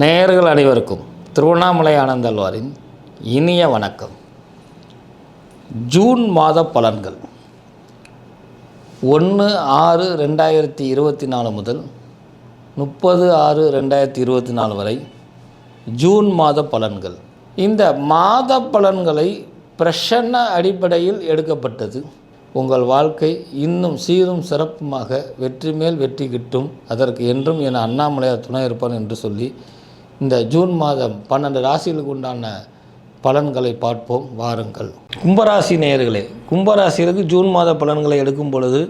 நேர்கள் அனைவருக்கும் திருவண்ணாமலை ஆனந்தல்வாரின் இனிய வணக்கம். ஜூன் மாத பலன்கள். ஒன்று ஆறு ரெண்டாயிரத்தி இருபத்தி நாலு முதல் முப்பது ஆறு ரெண்டாயிரத்தி இருபத்தி நாலு வரை ஜூன் மாத பலன்கள். இந்த மாத பலன்களை பிரசன்ன அடிப்படையில் எடுக்கப்பட்டது. உங்கள் வாழ்க்கை இன்னும் சீரும் சிறப்புமாக வெற்றி மேல் வெற்றி கிட்டும். அதற்கு என்றும் என அண்ணாமலையார் துணை இருப்பான் என்று சொல்லி இந்த ஜூன் மாதம் பன்னெண்டு ராசிகளுக்கு உண்டான பலன்களை பார்ப்போம். வாருங்கள். கும்பராசி நேயர்களே கும்பராசிகளுக்கு ஜூன் மாத பலன்களை எடுக்கும் பொழுது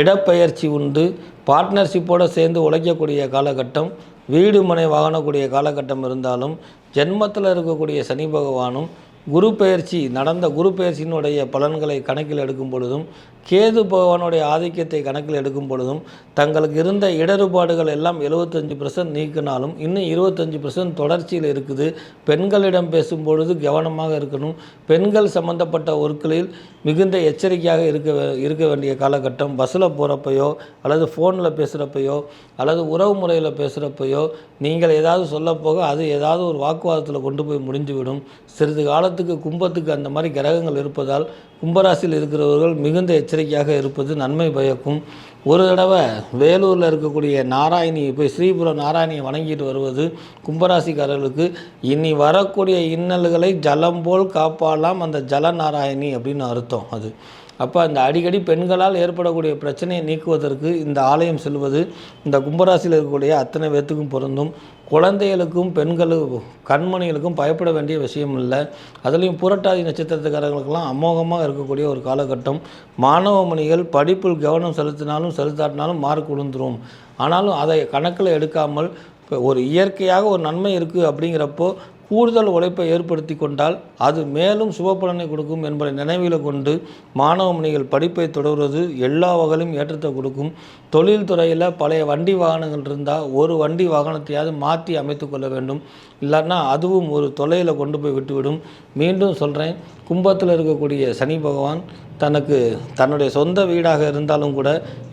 இடப்பெயர்ச்சி உண்டு. பார்ட்னர்ஷிப்போடு சேர்ந்து உழைக்கக்கூடிய காலகட்டம் வீடு மனை வாங்கக்கூடிய காலகட்டம் இருந்தாலும் ஜென்மத்தில் இருக்கக்கூடிய சனி பகவானும் குரு பெயர்ச்சி நடந்த குரு பெயர்ச்சியினுடைய பலன்களை கணக்கில் எடுக்கும் பொழுதும் கேது பகவானுடைய ஆதிக்கத்தை கணக்கில் எடுக்கும் பொழுதும் தங்களுக்கு இருந்த இடர்பாடுகள் எல்லாம் எழுபத்தஞ்சு பர்சன்ட் நீக்கினாலும் இன்னும் இருபத்தஞ்சி பர்சன்ட் தொடர்ச்சியில் இருக்குது. பெண்களிடம் பேசும் பொழுது கவனமாக இருக்கணும். பெண்கள் சம்பந்தப்பட்ட ஒர்க்களில் மிகுந்த எச்சரிக்கையாக இருக்க இருக்க வேண்டிய காலகட்டம். பஸ்ஸில் போகிறப்பையோ அல்லது ஃபோனில் பேசுகிறப்பையோ அல்லது உறவு முறையில் பேசுகிறப்பையோ நீங்கள் ஏதாவது சொல்லப்போக அது ஏதாவது ஒரு வாக்குவாதத்தில் கொண்டு போய் முடிஞ்சுவிடும் சிறிது காலத்துக்கு கும்பத்துக்கு அந்த மாதிரி கிரகங்கள் இருப்பதால் கும்பராசியில் இருக்கிறவர்கள் மிகுந்த எச்சரிக்கையாக இருப்பது நன்மை பயக்கும். ஒரு தடவை வேலூரில் இருக்கக்கூடிய நாராயணி போய் ஸ்ரீபுரம் நாராயணியை வணங்கிட்டு வருவது கும்பராசிக்காரர்களுக்கு இனி வரக்கூடிய இன்னல்களை ஜலம் போல் காப்பாடலாம் அந்த ஜல நாராயணி அப்படின்னு அர்த்தம் அது. அப்போ அந்த அடிக்கடி பெண்களால் ஏற்படக்கூடிய பிரச்சனையை நீக்குவதற்கு இந்த ஆலயம் செல்வது இந்த கும்பராசியில் இருக்கக்கூடிய அத்தனை பேர்த்துக்கும் பொருந்தும். குழந்தைகளுக்கும் பெண்களுக்கும் கண்மணிகளுக்கும் பயப்பட வேண்டிய விஷயம் இல்லை. அதுலேயும் புரட்டாதி நட்சத்திரத்துக்காரங்களுக்கெல்லாம் அமோகமாக இருக்கக்கூடிய ஒரு காலகட்டம். மாணவ மணிகள் படிப்பில் கவனம் செலுத்தினாலும் செலுத்தாட்டினாலும் மார்க் விழுந்துடும் ஆனாலும் அதை கணக்கில் எடுக்காமல் இப்போ ஒரு இயற்கையாக ஒரு நன்மை இருக்குது அப்படிங்கிறப்போ கூடுதல் உழைப்பை ஏற்படுத்தி கொண்டால் அது மேலும் சுபபலனை கொடுக்கும் என்பதை நினைவில் கொண்டு மாணவ மணிகள் படிப்பை தொடர்வது எல்லா வகையிலும் ஏற்றத்தை கொடுக்கும். தொழில் துறையில் பழைய வண்டி வாகனங்கள் இருந்தால் ஒரு வண்டி வாகனத்தையாவது மாற்றி அமைத்து கொள்ள வேண்டும். இல்லைன்னா அதுவும் ஒரு தொலையில் கொண்டு போய் விட்டுவிடும். மீண்டும் சொல்கிறேன் கும்பத்தில் இருக்கக்கூடிய சனி பகவான் தனக்கு தன்னுடைய சொந்த வீடாக இருந்தாலும் கூட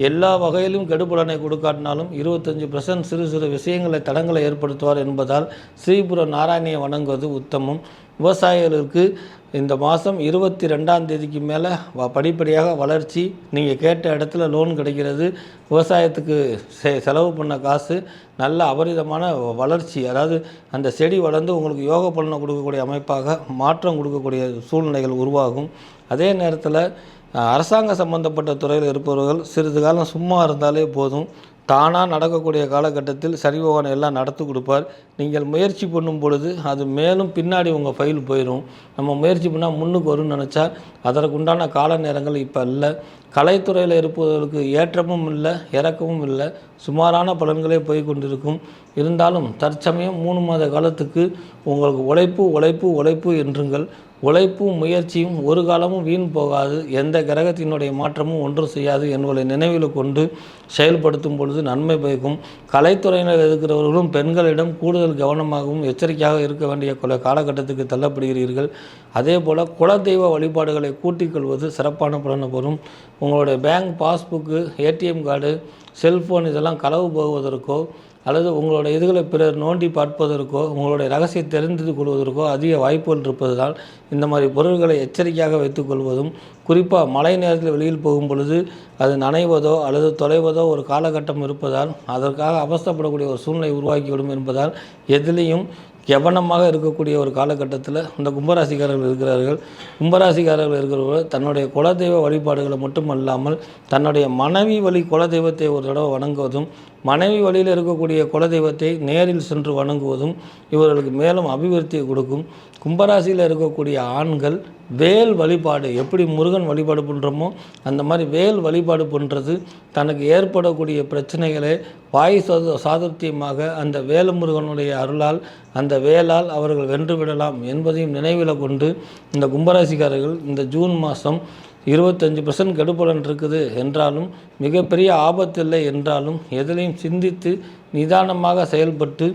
எல்லா வகையிலும் கெடுபலனை கொடுக்காட்டினாலும் இருபத்தஞ்சு பர்சன்ட் சிறு சிறு விஷயங்களை தடங்களை ஏற்படுத்துவார் என்பதால் ஸ்ரீபுர நாராயணியை வணங்குவது உத்தமம். விவசாயிகளுக்கு இந்த மாதம் இருபத்தி ரெண்டாம் தேதிக்கு மேலே வ படிப்படியாக வளர்ச்சி. நீங்கள் கேட்ட இடத்துல லோன் கிடைக்கிறது விவசாயத்துக்கு செ செலவு பண்ண காசு நல்ல அபரிதமான வளர்ச்சி. அதாவது அந்த செடி வளர்ந்து உங்களுக்கு யோக பலனை கொடுக்கக்கூடிய அமைப்பாக மாற்றம் கொடுக்கக்கூடிய சூழ்நிலைகள் உருவாகும். அதே நேரத்தில் அரசாங்க சம்பந்தப்பட்ட துறையில் இருப்பவர்கள் சிறிது காலம் சும்மா இருந்தாலே போதும். தானாக நடக்கக்கூடிய காலகட்டத்தில் சரி பகவான் எல்லாம் நடத்தி கொடுப்பார். நீங்கள் முயற்சி பண்ணும் பொழுது அது மேலும் பின்னாடி உங்கள் ஃபைல் போயிடும் நம்ம முயற்சி பண்ணால் முன்னுக்கு வரும்னு நினச்சா அதற்குண்டான கால நேரங்கள் இப்போ இல்லை. கலைத்துறையில் இருப்பவர்களுக்கு ஏற்றமும் இல்லை இறக்கமும் இல்லை. சுமாரான பலன்களே போய் கொண்டிருக்கும். இருந்தாலும் தற்சமயம் மூணு மாத காலத்துக்கு உங்களுக்கு உழைப்பு உழைப்பு உழைப்பு என்றுங்கள். உழைப்பும் முயற்சியும் ஒரு காலமும் வீண் போகாது. எந்த கிரகத்தினுடைய மாற்றமும் ஒன்றும் செய்யாது என்பதை நினைவில் கொண்டு செயல்படுத்தும் பொழுது நன்மை பயக்கும் கலைத்துறையினர் இருக்கிறவர்களும் பெண்களிடம் கூடுதல் கவனமாகவும் எச்சரிக்கையாக இருக்க வேண்டிய கொல காலகட்டத்துக்கு தள்ளப்படுகிறீர்கள். அதே போல் குலதெய்வ வழிபாடுகளை கூட்டிக் கொள்வது சிறப்பான பலனை பெறும் உங்களுடைய bank passbook ATM card cellphone இதெல்லாம் களவு போவதற்கோ அல்லது உங்களோட இதுகளை பிறர் நோண்டி பார்ப்பதற்கோ உங்களுடைய ரகசியம் தெரிந்து கொள்வதற்கோ அதிக வாய்ப்புகள் இருப்பதால் இந்த மாதிரி பொருட்களை எச்சரிக்கையாக வைத்துக்கொள்வதும் குறிப்பாக மழை நேரத்தில் வெளியில் போகும் பொழுது அது நனைவதோ அல்லது தொலைவதோ ஒரு காலகட்டம் இருப்பதால் அதற்காக அவசரப்படக்கூடிய ஒரு சூழ்நிலை உருவாக்கிவிடும் என்பதால் எதிலையும் கவனமாக இருக்கக்கூடிய ஒரு காலகட்டத்தில் இந்த கும்பராசிக்காரர்கள் இருக்கிறார்கள். கும்பராசிக்காரர்கள் இருக்கிறவர்கள் தன்னுடைய குலதெய்வ வழிபாடுகளை மட்டுமல்லாமல் தன்னுடைய மனைவி வழி குலதெய்வத்தை ஒரு தடவை வணங்குவதும் மனைவி வழியில் இருக்கக்கூடிய குலதெய்வத்தை நேரில் சென்று வணங்குவதும் இவர்களுக்கு மேலும் அபிவிருத்தியை கொடுக்கும். கும்பராசியில் இருக்கக்கூடிய ஆண்கள் வேல் வழிபாடு எப்படி முருகன் வழிபாடு பண்ணுறோமோ அந்த மாதிரி வேல் வழிபாடு பண்ணுறது தனக்கு ஏற்படக்கூடிய பிரச்சனைகளை வாய் சாது சாதுர்த்தியமாக அந்த வேலமுருகனுடைய அருளால் அந்த வேலால் அவர்கள் வென்று விடலாம் என்பதையும் நினைவில் கொண்டு இந்த கும்பராசிக்காரர்கள் இந்த ஜூன் மாதம் இருபத்தஞ்சி பர்சன்ட் கெடுபலன் இருக்குது என்றாலும் மிகப்பெரிய ஆபத்தில்லை என்றாலும் எதிலையும் சிந்தித்து நிதானமாக செயல்பட்டு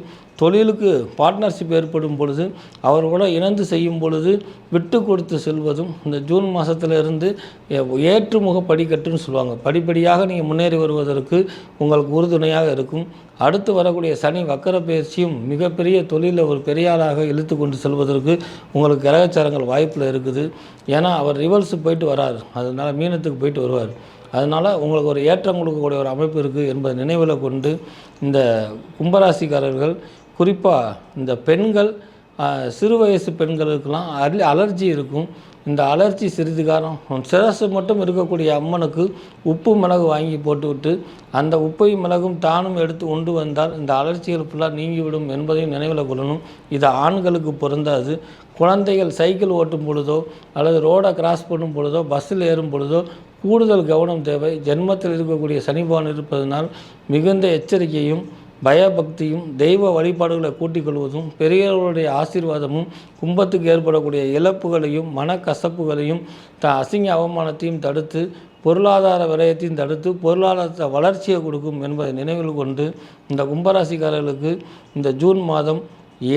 தொழிலுக்கு பார்ட்னர்ஷிப் ஏற்படும் பொழுது அவர்களோட இணைந்து செய்யும் பொழுது விட்டு கொடுத்து செல்வதும் இந்த ஜூன் மாதத்திலிருந்து ஏற்றுமுக படிக்கட்டுன்னு சொல்லுவாங்க. படிப்படியாக நீங்கள் முன்னேறி வருவதற்கு உங்களுக்கு உறுதுணையாக இருக்கும். அடுத்து வரக்கூடிய சனி வக்கர பயிற்சியும் மிகப்பெரிய தொழிலில் ஒரு பெரியாராக இழுத்து கொண்டு செல்வதற்கு உங்களுக்கு கிரகச்சாரங்கள் வாய்ப்பில் இருக்குது. ஏன்னா அவர் ரிவர்ஸு போயிட்டு வரார். அதனால் மீனத்துக்கு போயிட்டு வருவார். அதனால் உங்களுக்கு ஒரு ஏற்றம் கொடுக்கக்கூடிய ஒரு அமைப்பு இருக்குது என்பதை நினைவில் கொண்டு இந்த கும்பராசிக்காரர்கள் குறிப்பாக இந்த பெண்கள் சிறு வயசு பெண்களுக்கெல்லாம் அல் அலர்ஜி இருக்கும். இந்த அலர்ஜி சிறிது காலம் சிரசு மட்டும் இருக்கக்கூடிய அம்மனுக்கு உப்பு மிளகு வாங்கி போட்டுவிட்டு அந்த உப்பையும் மிளகும் தானும் எடுத்து உண்டு வந்தால் இந்த அலர்ச்சிகள் ஃபுல்லாக நீங்கிவிடும் என்பதையும் நினைவில் கொள்ளணும். இது ஆண்களுக்கு பொருந்தாது. குழந்தைகள் சைக்கிள் ஓட்டும் பொழுதோ அல்லது ரோடை கிராஸ் பண்ணும் பொழுதோ பஸ்ஸில் ஏறும் பொழுதோ கூடுதல் கவனம் தேவை. ஜென்மத்தில் இருக்கக்கூடிய சனிபான் இருப்பதனால் மிகுந்த எச்சரிக்கையும் பயபக்தியும் தெய்வ வழிபாடுகளை கூட்டிக் கொள்வதும் பெரியவர்களுடைய ஆசீர்வாதமும் கும்பத்துக்கு ஏற்படக்கூடிய இழப்புகளையும் மனக்கசப்புகளையும் த அசிங்க அவமானத்தையும் தடுத்து பொருளாதார விரயத்தையும் தடுத்து பொருளாதார வளர்ச்சியை கொடுக்கும் என்பதை நினைவில் கொண்டு இந்த கும்பராசிக்காரர்களுக்கு இந்த ஜூன் மாதம்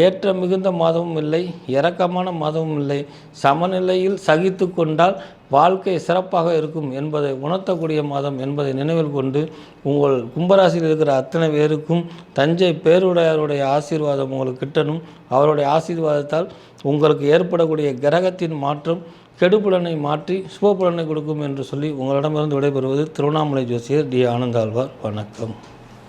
ஏற்ற மிகுந்த மாதமும் இல்லை இரக்கமான மாதமும் இல்லை. சமநிலையில் சகித்து கொண்டால் வாழ்க்கை சிறப்பாக இருக்கும் என்பதை உணர்த்தக்கூடிய மாதம் என்பதை நினைவில் கொண்டு உங்கள் கும்பராசியில் இருக்கிற அத்தனை பேருக்கும் தஞ்சை பேருடையாருடைய ஆசீர்வாதம் உங்களுக்கு கிட்டணும். அவருடைய ஆசீர்வாதத்தால் உங்களுக்கு ஏற்படக்கூடிய கிரகத்தின் மாற்றம் கெடுபுலனை மாற்றி சுபபுலனை கொடுக்கும் என்று சொல்லி உங்களிடமிருந்து விடைபெறுவது திருவண்ணாமலை ஜோசியர் டி. ஆனந்தாழ்வார். வணக்கம்.